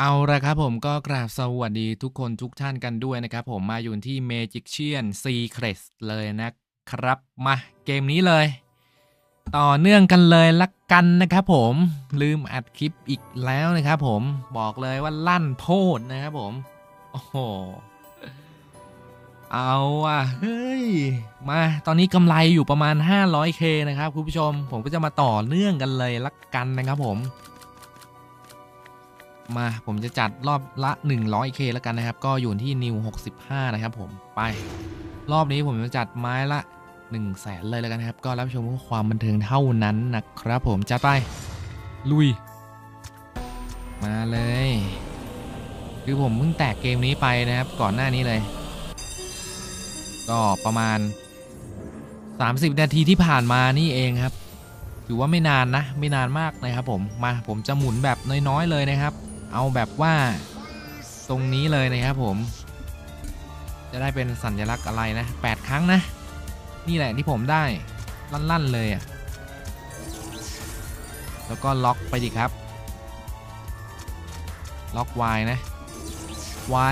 เอาละครับผมก็กราบสวัสดีทุกคนทุกท่านกันด้วยนะครับ ผมมาอยู่ที่ Magician Secrets เลยนะครับ มาเกมนี้เลย ต่อเนื่องกันเลยละกันนะครับผมลืมอัดคลิปอีกแล้วนะครับผมบอกเลยว่าลั่นโพดนะครับผม โอ้โห เอาอะเฮ้ย มาตอนนี้กำไรอยู่ประมาณ 500k นะครับคุณผู้ชม ผมก็จะมาต่อเนื่องกันเลยละกันนะครับผม มาผมจะจัดรอบละ 100k แล้วกันนะครับ ก็อยู่ที่นิว65 นะครับผมไป รอบนี้ผมจะจัดไม้ละ1 0 0 0 0แสนเลยแล้วกันนะครับ ก็รับชมเพื่อความบันเทิงเท่านั้นนะครับผมจัดไปลุย มาเลย คือผมเพิ่งแตกเกมนี้ไปนะครับ ก่อนหน้านี้เลย ก็ประมาณ 30 นาทีที่ผ่านมานี่เองครับถือว่าไม่นานนะ ไม่นานมากนะครับผมมาผมจะหมุนแบบน้อยๆเลยนะครับ เอาแบบว่าตรงนี้เลยนะครับผม จะได้เป็นสัญลักษณ์อะไรนะ 8 ครั้งนะ นี่แหละที่ผมได้ลั่นๆเลยอะ่ะแล้วก็ล็อกไปดิครับ ล็อก Y นะ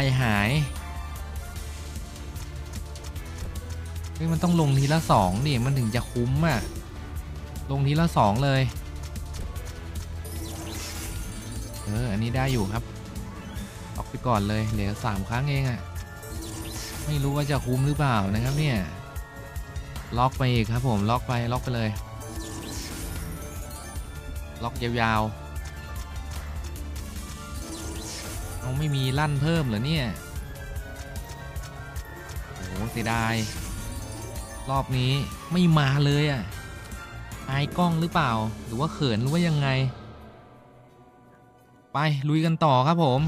Y หายเฮ้ยมันต้องลงทีละสองดิมันถึงจะคุ้มอะ่ะ ลงทีละสองเลย เออ อันนี้ได้อยู่ครับ ออกไปก่อนเลย เหลือสามครั้งเองอะ่ะ ไม่รู้ว่าจะคุ้มหรือเปล่านะครับเนี่ย ล็อกไปอีกครับผม ล็อกไป ล็อกไปเลย ล็อกยาวๆ เอาไม่มีลั่นเพิ่มเหรอเนี่ย โอ้โหเสียดาย รอบนี้ไม่มาเลยอะ อายกล้องหรือเปล่า หรือว่าเขินหรือว่ายังไง ไปลุยกันต่อครับผม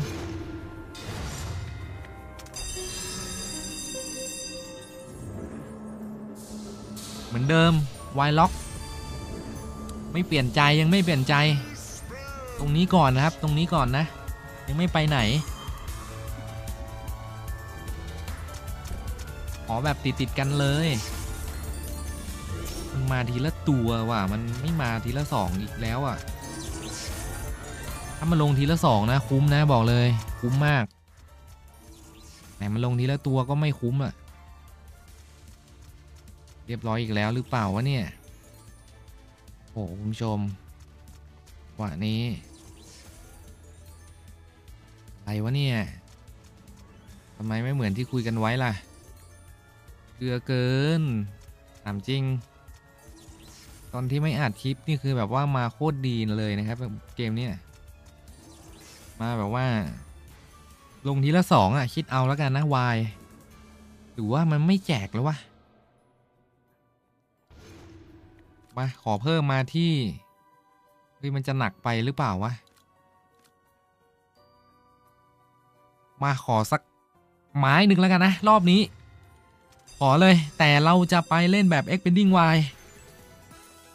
เหมือนเดิมไวล็อก ไม่เปลี่ยนใจยังไม่เปลี่ยนใจ ตรงนี้ก่อนนะครับ ตรงนี้ก่อนนะ ยังไม่ไปไหนขอแบบติดติดกันเลย มันมาทีละตัวว่ะ มันไม่มาทีละสองอีกแล้วอะ ถ้ามันลงทีละสองนะคุ้มนะบอกเลย คุ้มมาก แต่มันลงทีละตัวก็ไม่คุ้มอะเรียบร้อยอีกแล้วหรือเปล่าวะเนี่ยโอ้คุณผู้ชมว่านี้อะไรวะเนี่ยทำไมไม่เหมือนที่คุยกันไว้ล่ะเกลือเกินถามจริง ตอนที่ไม่อัดคลิปนี่คือแบบว่ามาโคตรดีเลยนะครับ เกมเนี้ย มาแบบว่า ลงทีละสองอะ คิดเอาแล้วกันนะวายหรือว่ามันไม่แจกแล้ววะมาขอเพิ่มมาที่เฮ้ยมันจะหนักไปหรือเปล่าวะ มาขอสักไม้หนึ่งแล้วกันนะ รอบนี้ ขอเลยแต่เราจะไปเล่นแบบ expanding y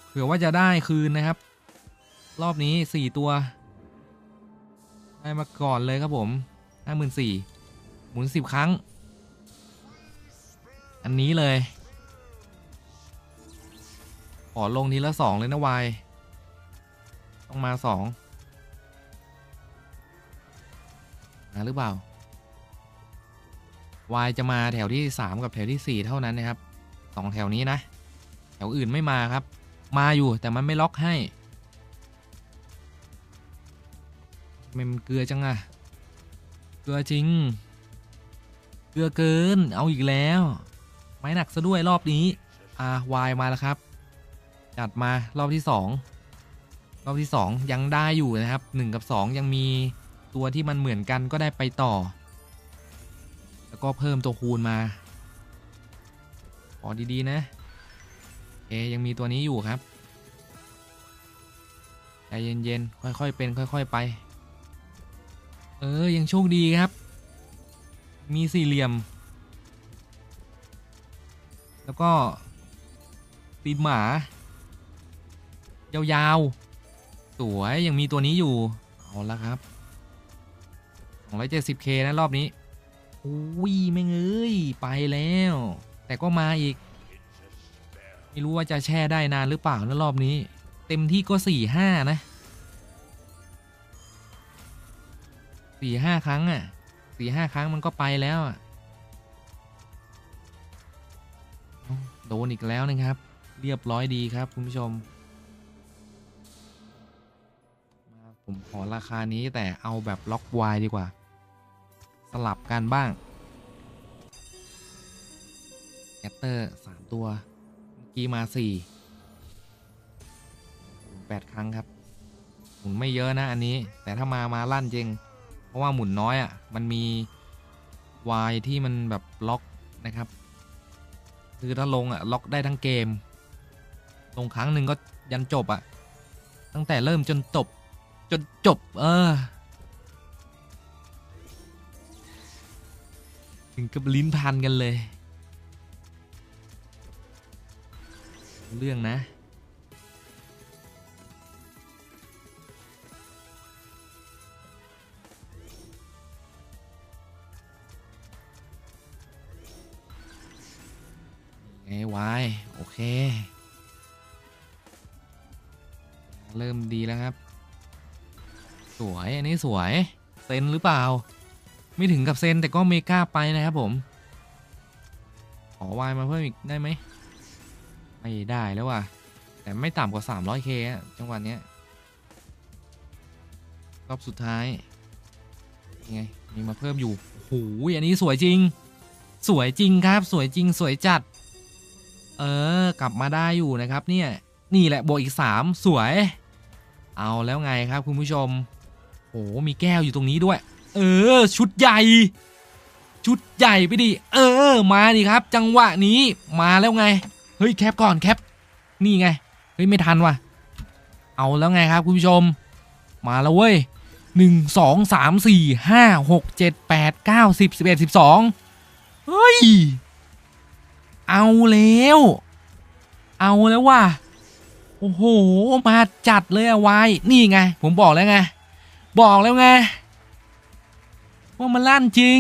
เผื่อว่าจะได้คืนนะครับ รอบนี้ 4 ตัว ได้มาก่อนเลยครับผม54,000หมุน10ครั้ง อันนี้เลย ขอลงทีละสองเลยนะวาย ต้องมาสองมาหรือเปล่าวายจะมาแถวที่ 3 กับแถวที่ 4 เท่านั้นนะครับสองแถวนี้นะ แถวอื่นไม่มาครับ มาอยู่แต่มันไม่ล็อกให้ มันเกลือจังอะเกลือจริง เกลือเกิน เอาอีกแล้ว ไม้หนักซะด้วยรอบนี้ อ่าวายมาแล้วครับ จัดมารอบที่2รอบที่2ยังได้อยู่นะครับ1กับ2ยังมีตัวที่มันเหมือนกันก็ได้ไปต่อ แล้วก็เพิ่มตัวคูณมาขอดีๆนะเอยังมีตัวนี้อยู่ครับใจเย็นๆค่อยๆเป็นค่อย ๆ ไป เออ ยังโชคดีครับ มีสี่เหลี่ยม แล้วก็ตีนหมา ยาวๆ สวยยังมีตัวนี้อยู่ เอาละครับ 270k นะรอบนี้อุ้ยไม่งเอ้ย ไปแล้ว แต่ก็มาอีก ไม่รู้ว่าจะแช่ได้นานหรือเปล่านะรอบนี้ เต็มที่ก็ 4-5 นะ สี่ห้าครั้งอะสี่ห้าครั้งมันก็ไปแล้วอะโดนอีกแล้วนะครับ เรียบร้อยดีครับคุณผู้ชม ผมขอราคานี้แต่เอาแบบล็อกวายดีกว่า สลับกันบ้างแอตเตอร์สามตัวเมื่อกี้มาสี่แปดครั้งครับหมุนไม่เยอะนะอันนี้ แต่ถ้ามามาลั่นจริง เพราะว่าหมุนน้อยอะ่ะมันมีวายที่มันแบบล็อกนะครับ คือถ้าลงอะ่ะล็อกได้ทั้งเกม ลงครั้งหนึ่งก็ยันจบอะ่ะ ตั้งแต่เริ่มจนจบจนจบ เออ ถึงกับลิ้นพันกันเลย เรื่องนะ ไงวายโอเค เริ่มดีแล้วครับ สวยอันนี้สวย เซนหรือเปล่า ไม่ถึงกับเซนแต่ก็เมกาไปนะครับผม ขอวายมาเพิ่มอีกได้ไหมไม่ได้แล้วว่ะ แต่ไม่ต่ำกว่า 300k อะจังหวะเนี้ยรอบสุดท้ายยังไงมีมาเพิ่มอยู่โอ้โหอันนี้สวยจริง สวยจริงครับ สวยจริงสวยจัด เออ กลับมาได้อยู่นะครับเนี่ยนี่แหละบวกอีก 3 สวย เอาแล้วไงครับคุณผู้ชมโอ้มีแก้วอยู่ตรงนี้ด้วย เออ ชุดใหญ่ ชุดใหญ่ไปดิ เออ มาดิครับ จังหวะนี้มาแล้วไง เฮ้ยแคปก่อนแคป นี่ไง เฮ้ยไม่ทันว่ะ เอาแล้วไงครับคุณผู้ชม มาแล้วเว้ยหนึ่งสองสามสี่ห้าหกเจ็ดแปดเก้าสิบสิบเอ็ดสิบสองเฮ้ย เอาแล้ว เอาแล้วว่ะโอ้โห มาจัดเลยอะวายนี่ไง ผมบอกแล้วไง บอกแล้วไง ว่ามันลั่นจริง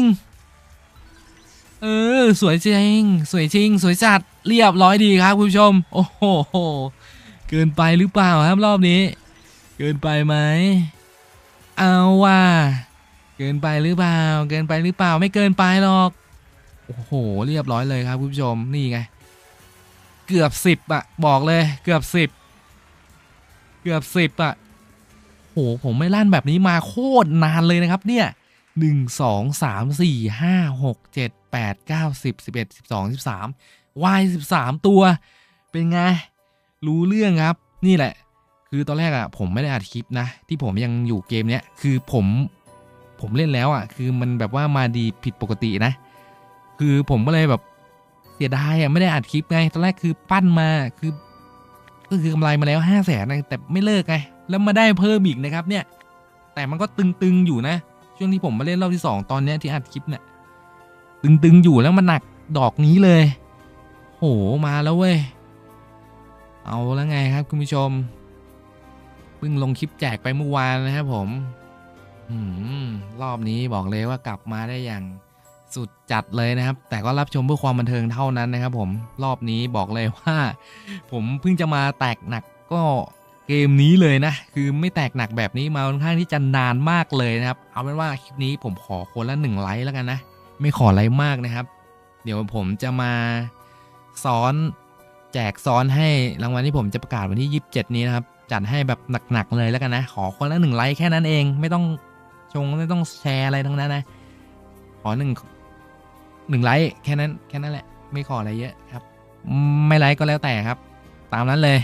เออ สวยจริง สวยจริง สวยจัด เรียบร้อยดีครับคุณผู้ชม โอ้โห เกินไปหรือเปล่าครับรอบนี้ เกินไปไหม เอาว่ะเกินไปหรือเปล่า เกินไปหรือเปล่า ไม่เกินไปหรอก โอ้โห เรียบร้อยเลยครับคุณผู้ชม นี่ไง เกือบสิบอะบอกเลย เกือบสิบ เกือบสิบอะโห ผมไม่ลั่นแบบนี้มาโคตรนานเลยนะครับ เนี่ยหนึ่งสองสามสี่ห้าหกเจ็ดแปดเก้าสิบสิบเอ็ดสิบสองสิบสามวายสิบสามตัว เป็นไง รู้เรื่องครับ นี่แหละ คือตอนแรกอะผมไม่ได้อัดคลิปนะ ที่ผมยังอยู่เกมเนี้ย คือผม ผมเล่นแล้วอะคือมันแบบว่ามาดีผิดปกตินะ คือผมก็เลยแบบเสียดายอะไม่ได้อัดคลิปไงตอนแรกคือปั้นมาคือ ก็คือกำไรมาแล้วห้าแสนแต่ไม่เลิกไงแล้วมาได้เพิ่มอีกนะครับเนี่ย แต่มันก็ตึงๆอยู่นะ ช่วงที่ผมมาเล่นรอบที่สองตอนเนี้ยที่อัดคลิปเนี่ยตึงๆอยู่แล้วมันหนักดอกนี้เลย โหมาแล้วเว้ยเอาแล้วไงครับคุณผู้ชมเพิ่งลงคลิปแจกไปเมื่อวานนะครับผมอืมรอบนี้บอกเลยว่ากลับมาได้อย่าง สุดจัดเลยนะครับ แต่ก็รับชมเพื่อความบันเทิงเท่านั้นนะครับ ผมรอบนี้บอกเลยว่า ผมเพิ่งจะมาแตกหนักก็เกมนี้เลยนะ คือไม่แตกหนักแบบนี้มาค่อนข้างที่จะนานมากเลยนะครับ เอาเป็นว่าคลิปนี้ผมขอคนละหนึ่งไลค์แล้วกันนะ ไม่ขอไลค์มากนะครับ เดี๋ยวผมจะมาซ้อนแจกซ้อนให้รางวัลที่ผมจะประกาศวันที่ 27 นี้นะครับ จัดให้แบบหนักๆเลยแล้วกันนะ ขอคนละหนึ่งไลค์แค่นั้นเอง ไม่ต้องชงไม่ต้องแชร์อะไรทั้งนั้นนะ ขอหนึ่ง หนึ่งไลค์แค่นั้นแค่นั้นแหละไม่ขออะไรเยอะครับ ไม่ไลค์ก็แล้วแต่ครับ ตามนั้นเลย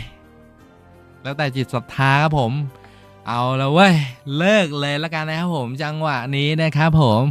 แล้วแต่จิตศรัทธาครับผม เอาแล้วเว้ย เลิกเลยแล้วกันนะครับผมจังหวะนี้นะครับผม